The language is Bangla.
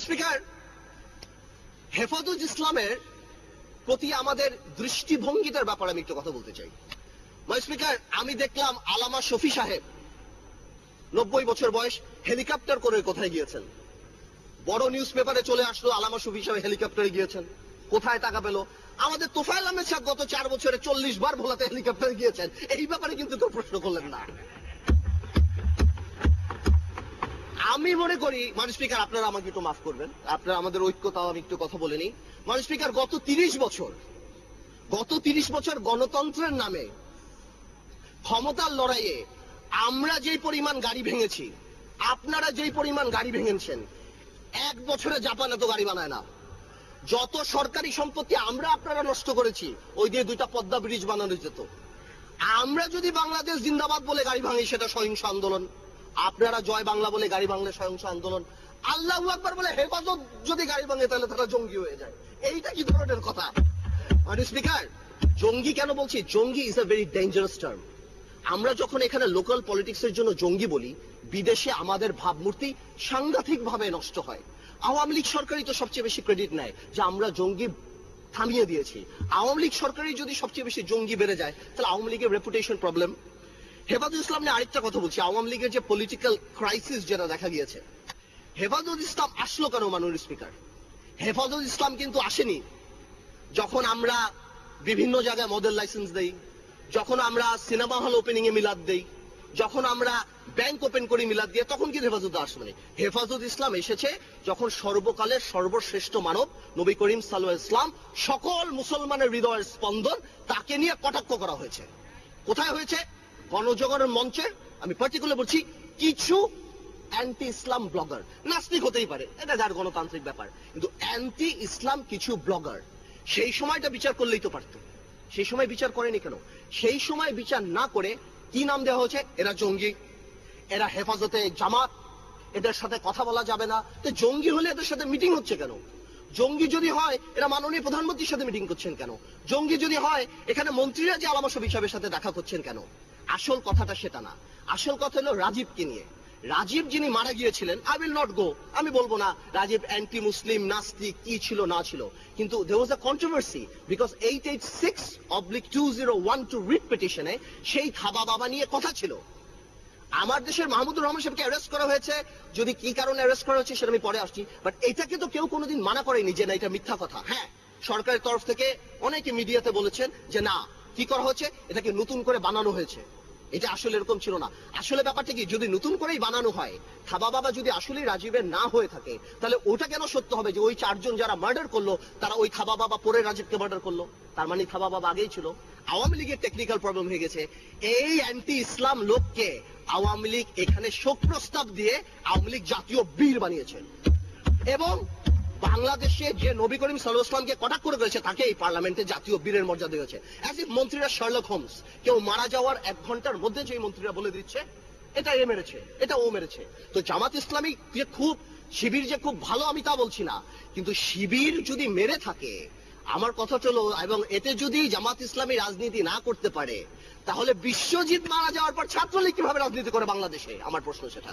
স্পিকার হেফাজুল ইসলামের প্রতি আমাদের দৃষ্টিভঙ্গিটার ব্যাপারে আমি একটু কথা বলতে চাই। মাই স্পিকার আমি দেখলাম আলামা শফি সাহেব, নব্বই বছর বয়স, হেলিকপ্টার করে কোথায় গিয়েছেন? বড় নিউজ পেপারে চলে আসলো আলামা শফি সাহেব হেলিকপ্টারে গিয়েছেন। কোথায় টাকা পেল? আমাদের তোফায়েল আহমেদ সাহেব গত চার বছরে চল্লিশ বার ভোলাতে হেলিকপ্টারে গিয়েছেন। এই ব্যাপারে কিন্তু কেউ প্রশ্ন করলেন না। আমি মনে করি মানুষ স্পিকার, আপনারা আমাকে একটু মাফ করবেন। আপনারা আমাদের ঐক্যতাও আমি একটু কথা বলে নিই। মানুষ স্পিকার, গত তিরিশ বছর, গত তিরিশ বছর গণতন্ত্রের নামে ক্ষমতার লড়াইয়ে আমরা যেই পরিমাণ গাড়ি ভেঙেছি, আপনারা যেই পরিমাণ গাড়ি ভেঙেছেন, এক বছরে জাপান এত গাড়ি বানায় না। যত সরকারি সম্পত্তি আমরা আপনারা নষ্ট করেছি, ওই দিয়ে দুইটা পদ্মা ব্রিজ বানানো যেত। আমরা যদি বাংলাদেশ জিন্দাবাদ বলে গাড়ি ভাঙি, সেটা সহিংস আন্দোলন। আপনারা জয় বাংলা বলে গাড়ি ভাঙলে সহিংস আন্দোলন, আল্লাহ আকবার বলে হেফাজত যদি গাড়ি ভাঙে তাহলে তারা জঙ্গি হয়ে যায়। এইটা কি ধরনের কথা? মানে স্পিকার জঙ্গি কেন বলছি? জঙ্গি is a very dangerous term আমরা যখন এখানে লোকাল পলিটিক্সের জন্য জঙ্গি বলি, বিদেশে আমাদের ভাবমূর্তি সাংঘাতিক ভাবে নষ্ট হয়। আওয়ামী লীগ সরকারই তো সবচেয়ে বেশি ক্রেডিট নেয়, যে আমরা জঙ্গি থামিয়ে দিয়েছি। আওয়ামী লীগ সরকারই যদি সবচেয়ে বেশি জঙ্গি বেড়ে যায়, তাহলে আওয়ামী লীগের রেপুটেশন প্রবলেম হেফাজুল ইসলাম নিয়ে আরেকটা কথা বলছি। আওয়ামী লীগের যে পলিটিক্যাল ক্রাইসিস যেটা দেখা গিয়েছে হেফাজুল ইসলাম আসলো কেন মাননীয় স্পিকার হেফাজুল ইসলাম কিন্তু আসেনি। যখন আমরা বিভিন্ন জায়গায় মডেল লাইসেন্স দেই, যখন আমরা সিনেমা হল ওপেনিং এ মিলাদ দেই, যখন আমরা ব্যাংক ওপেন করি মিলাদ দিয়ে, তখন কি হেফাজত আসবে হেফাজত ইসলাম এসেছে যখন সর্বকালের সর্বশ্রেষ্ঠ মানব নবী করিম সাল্লাহ ইসলাম সকল মুসলমানের হৃদয়ের স্পন্দন তাকে নিয়ে কটাক্ষ করা হয়েছে। কোথায় হয়েছে? গণজগরের মঞ্চে আমি পার্টিকুলার বলছি কিছু অ্যান্টি ইসলাম ব্লগার নাস্তিক হতেই পারে, এটা যার গণতান্ত্রিক ব্যাপার। কিন্তু অ্যান্টি ইসলাম কিছু ব্লগার সেই সময়টা বিচার করলেই তো পারতো। সেই সময় বিচার করেনি কেন? সেই সময় বিচার না করে কি নাম দেওয়া হয়েছে? এরা জঙ্গি। এরা হেফাজতে জামাত। এদের সাথে কথা বলা যাবে না। তো জঙ্গি হলে এদের সাথে মিটিং হচ্ছে কেন? জঙ্গি যদি হয়, এরা মাননীয় প্রধানমন্ত্রীর সাথে মিটিং করছেন কেন? জঙ্গি যদি হয়, এখানে মন্ত্রীরা যে আলামা শফি সাহেবের সাথে দেখা করছেন কেন? আসল কথাটা সেটা না। আসল কথা হলো রাজীবকে নিয়ে। রাজীব যিনি মারা গিয়েছিলেন আই উইল নট গো আমি বলব না, রাজীব অ্যান্টি মুসলিম নাস্তিক, কি ছিল, না ছিল। কিন্তু they was a controversy because eight eight six oblique two zero one two writ পিটিশনে সেই খাবা বাবা নিয়ে কথা ছিল। আমার দেশের মাহমুদুর রহমান সাহেবকে অ্যারেস্ট করা হয়েছে। যদি কি কারণে অ্যারেস্ট করা হয়েছে সেটা আমি পরে আসছি। বাট এটাকে তো কেউ কোনোদিন মানা করেনি যে না, এটা মিথ্যা কথা। হ্যাঁ সরকারের তরফ থেকে অনেকে মিডিয়াতে বলেছেন যে না কি করা হচ্ছে এটাকে নতুন করে বানানো হয়েছে। এটা আসলে এরকম ছিল না। আসলে ব্যাপারটা কি? যদি নতুন করেই বানানো হয় খাবা বাবা যদি আসলে রাজীবের না হয়ে থাকে, তাহলে ওটা কেন সত্য হবে যে ওই চারজন যারা মার্ডার করল, তারা ওই খাবা বাবা পরে রাজীবকে মার্ডার করল? তার মানে খাবা বাবা আগেই ছিল। আওয়ামী লীগের টেকনিক্যাল প্রবলেম হয়ে গেছে। এই অ্যান্টি ইসলাম লোককে আওয়ামী লীগ এখানে শোক প্রস্তাব দিয়ে আওয়ামী লীগ জাতীয় বীর বানিয়েছেন এবং বাংলাদেশে যে নবী করিম সাল্লাহ ইসলামকে কটাক্ষ করে করেছে তাকে এই পার্লামেন্টে জাতীয় বীরের মর্যাদা দিয়েছে। অ্যাজ ইফ মন্ত্রীরা শার্লক হোমস কেউ মারা যাওয়ার এক ঘণ্টার মধ্যে যে মন্ত্রীরা বলে দিচ্ছে, এটা এ মেরেছে, এটা ও মেরেছে। তো জামাত ইসলামী যে খুব, শিবির যে খুব ভালো আমি তা বলছি না, কিন্তু শিবির যদি মেরে থাকে, আমার কথা চলো, এবং এতে যদি জামাত ইসলামী রাজনীতি না করতে পারে, তাহলে বিশ্বজিৎ মারা যাওয়ার পর ছাত্রলীগ কীভাবে রাজনীতি করে বাংলাদেশে? আমার প্রশ্ন সেটা।